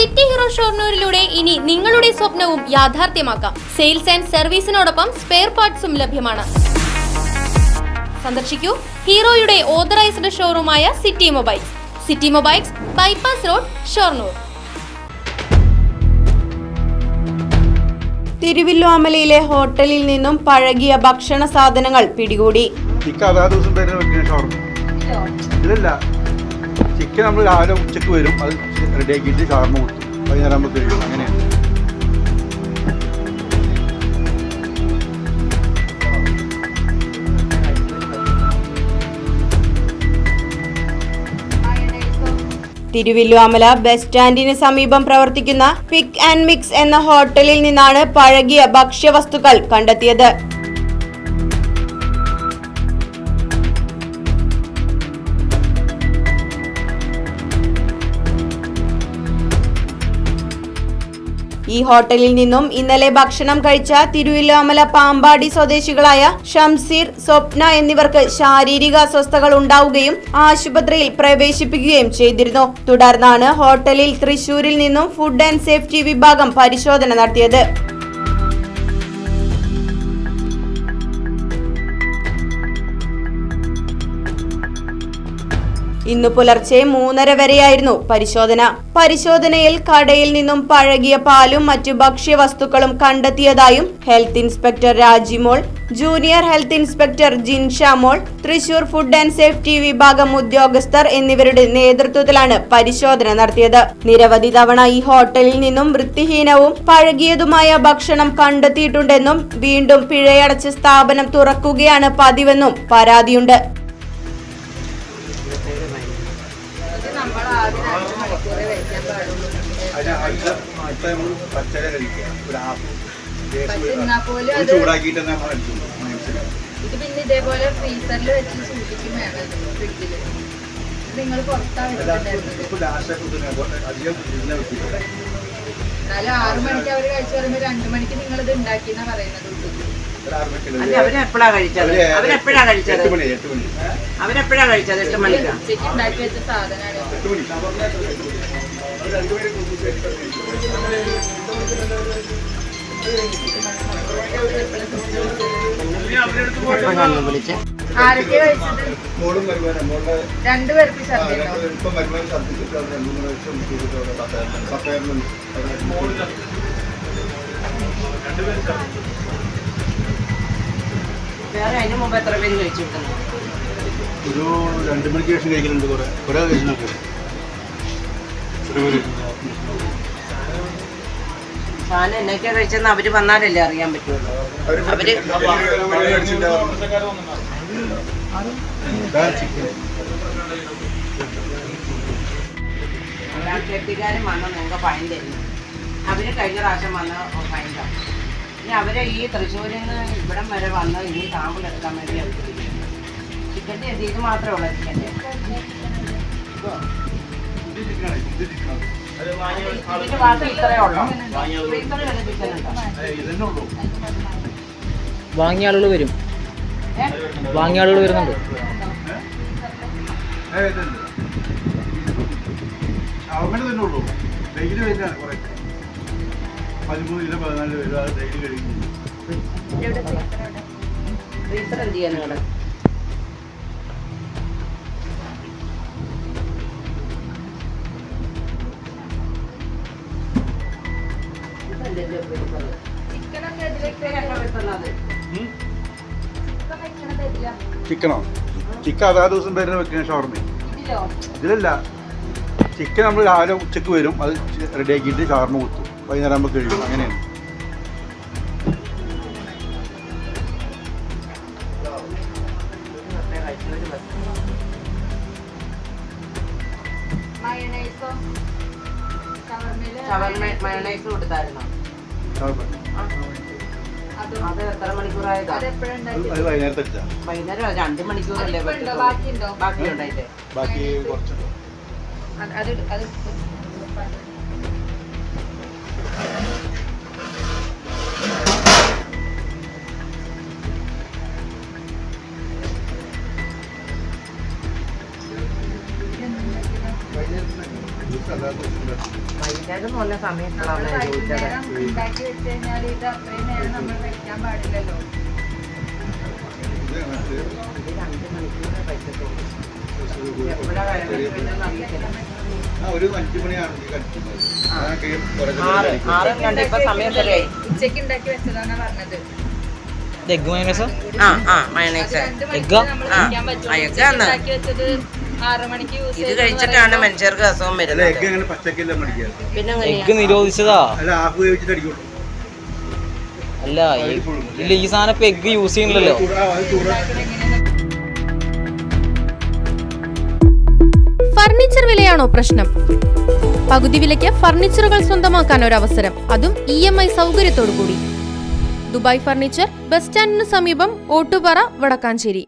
City hero ഷോർണൂരിലൂടെ ഇനി നിങ്ങളുടെ സ്വപ്നവും യാഥാർത്ഥ്യമാക്കാം. സെയിൽസ് ആൻഡ് സർവീസിനോടൊപ്പം സ്പെയർ പാർട്സും ലഭ്യമാണ്. സന്ദർശിക്കൂ ഹീറോയുടെ authorised ഷോറൂമായ city mobiles. City mobiles bypass road Shoranur. തിരുവില്ലോമലയിലെ ഹോട്ടലിൽ നിന്നും പഴകിയ ഭക്ഷണ സാധനങ്ങൾ പിടികൂടി. ചിക്കൻ നമ്മൾ രാവിലെ ഉച്ചയ്ക്ക് വരും. അത് റെഡിയാക്കിയിട്ട് ഷവർമ്മ കൊടുത്തു. വൈകുന്നേരം ആകുമ്പോൾ കഴിയും അങ്ങനെയാണ്. തിരുവില്ലുവാമല ബസ് സ്റ്റാൻഡിന് സമീപം പ്രവർത്തിക്കുന്ന പിക്ക് ആൻഡ് മിക്സ് എന്ന ഹോട്ടലിൽ നിന്നാണ് പഴകിയ ഭക്ഷ്യവസ്തുക്കൾ കണ്ടെത്തിയത്. ഈ ഹോട്ടലിൽ നിന്നും ഇന്നലെ ഭക്ഷണം കഴിച്ച തിരുവില്ലോമല പാമ്പാടി സ്വദേശികളായ ഷംസീർ സ്വപ്ന എന്നിവർക്ക് ശാരീരിക അസ്വസ്ഥകൾ ഉണ്ടാവുകയും ആശുപത്രിയിൽ പ്രവേശിപ്പിക്കുകയും ചെയ്തിരുന്നു. തുടർന്നാണ് ഹോട്ടലിൽ തൃശൂരിൽ നിന്നും ഫുഡ് ആൻഡ് സേഫ്റ്റി വിഭാഗം പരിശോധന നടത്തിയത്. ഇന്നു പുലർച്ചെ മൂന്നര വരെയായിരുന്നു പരിശോധന. പരിശോധനയിൽ കടയിൽ നിന്നും പഴകിയ പാലും മറ്റു ഭക്ഷ്യവസ്തുക്കളും കണ്ടെത്തിയതായും health inspector Rajimol junior health inspector Jinshamol Thrissur food and safety വിഭാഗം ഉദ്യോഗസ്ഥർ എന്നിവരുടെ നേതൃത്വത്തിലാണ് പരിശോധന നടത്തിയത്. നിരവധി തവണ ഈ ഹോട്ടലിൽ നിന്നും വൃത്തിഹീനവും പഴകിയതുമായ ഭക്ഷണം കണ്ടെത്തിയിട്ടുണ്ടെന്നും വീണ്ടും പിഴയടച്ച് സ്ഥാപനം തുറക്കുകയാണ് പതിവെന്നും പരാതിയുണ്ട്. പച്ചര കഴിക്കുക. ഒരു ചൂടാക്കിയിട്ട് നമ്മൾ ഇത് പിന്നെ ഇതേപോലെ ഫ്രീസറിൽ വെച്ച് സൂക്ഷിക്കും വേണം ഫ്രിഡ്ജിൽ നിങ്ങൾ പുറത്താണ് എന്നാലും ആറു മണിക്ക് കഴിച്ചു രണ്ടു മണിക്ക് നിങ്ങൾ ഇത് പറയുന്നത് അവരെപ്പോഴാ കഴിച്ചത്? അവർ അവരെപ്പോഴാ കഴിച്ചത്? എട്ട് അവരെപ്പോഴാ കഴിച്ചത്? മണിക്കാ? ഉച്ചയ്ക്ക് ഉണ്ടാക്കി വെച്ച സാധനമാണ് വരുമാനം രണ്ടുപേർക്ക് വേറെ അതിന് മുമ്പ് എത്ര പേര് ഒരു രണ്ട് മണിക്ക് ശേഷം കഴിക്കുന്നുണ്ട് കുറെ. കുറെ ഒരു സാധനം എന്നൊക്കെയാ കഴിച്ചെന്ന് അവർ വന്നാലല്ലേ അറിയാൻ പറ്റുള്ളൂ. അവർ കെട്ടിക്കാരും വന്ന് നിങ്ങൾക്ക് ഫൈൻ തരുന്നു. അവർ കഴിഞ്ഞ പ്രാവശ്യം വന്ന് ഫൈൻ തന്നു. ഇനി അവരെ ഈ തൃശ്ശൂരിൽ നിന്ന് ഇവിടം വരെ വന്ന് ഇനി സാമ്പിൾ എടുക്കാൻ വേണ്ടി അവർ ചിക്കന്റെ ഇത് മാത്രമേ ഉള്ളൂ ചിക്കന്റെ ഇതിന്റെ ഇത്രയേ ഉള്ളൂ വാങ്ങിയ ആളുകൾ വരും. വാങ്ങിയ ആളുകൾ വരുന്നുണ്ട്. ഷവർമ്മ തന്നെ ഉള്ളൂ ഡെയിലി വരുന്നതാണ് കുറെ പതിമൂന്ന് കിലോ പതിനാല് കിലോ അത് ഡെയിലി കഴിക്കുന്നു ചിക്കനോ? ചിക്കൻ അതാ ദിവസം പേരിന് വെക്കുന്ന ഷവർമ്മ ഇതിലോ ഇതിലല്ല. ചിക്കൻ നമ്മൾ രാവിലെ ഉച്ചയ്ക്ക് വരും അത് റെഡി ആക്കിയിട്ട് ഷവർമ കുത്തും. വൈകുന്നേരം ആകുമ്പോൾ കഴിയും അങ്ങനെയാണ്. മയണൈസോ ഷവർമ്മ മയണൈസ് കൊടുത്തായിരുന്നോ വൈകുന്നേരം രണ്ട് മണിക്കൂറല്ലേ. ബാക്കിയുണ്ടോ? ബാക്കിയുണ്ടോ? അതിന്റെ ബാക്കി കുറച്ചുണ്ട്. അത് അത് വൈകുന്നേരം പോലെ സമയത്തുള്ളതാണ് ഞാൻ ചോദിച്ചത് വൈകുന്നേരം ഉണ്ടാക്കി വെച്ച് കഴിഞ്ഞാൽ ഇത് അത്രയും നേരം നമ്മൾ വെക്കാൻ പാടില്ലല്ലോ. ഇത് രണ്ട് മണിക്കൂറേ പറ്റത്തുള്ളൂ അറിയത്തില്ല ഉച്ചയ്ക്ക് ഉണ്ടാക്കി വെച്ചതാണ് പറഞ്ഞത്. എഗ് മയോണൈസാ ആ ആ മയണൈസ് നമ്മൾ ആ, വെക്കാൻ പറ്റും ആറ് മണിക്ക് യൂസ് ഇത് കഴിച്ചിട്ടാണ് മനുഷ്യർക്ക് അസുഖം വരുന്നത്. എഗ് അങ്ങനെ പച്ചക്കല്ല മടിക്കുക പിന്നെ എഗ് നിരോധിച്ചതാ? അല്ല ഹാഫ് വേവിച്ചിട്ട് അല്ല ഇല്ല ഈ സാധനം ഇപ്പൊ എഗ് യൂസ് ചെയ്യുന്നില്ലല്ലോ. ചൂടാ അത് ചൂടാ. ഫർണിച്ചർ വിലയാണോ പ്രശ്നം? പകുതി വിലയ്ക്ക് ഫർണിച്ചറുകൾ സ്വന്തമാക്കാൻ ഒരു അവസരം അതും ഇ എം ഐ സൗകര്യത്തോടു കൂടി ദുബായ് ഫർണിച്ചർ ബസ് സ്റ്റാൻഡിന് സമീപം ഓട്ടുപാറ വടക്കാഞ്ചേരി.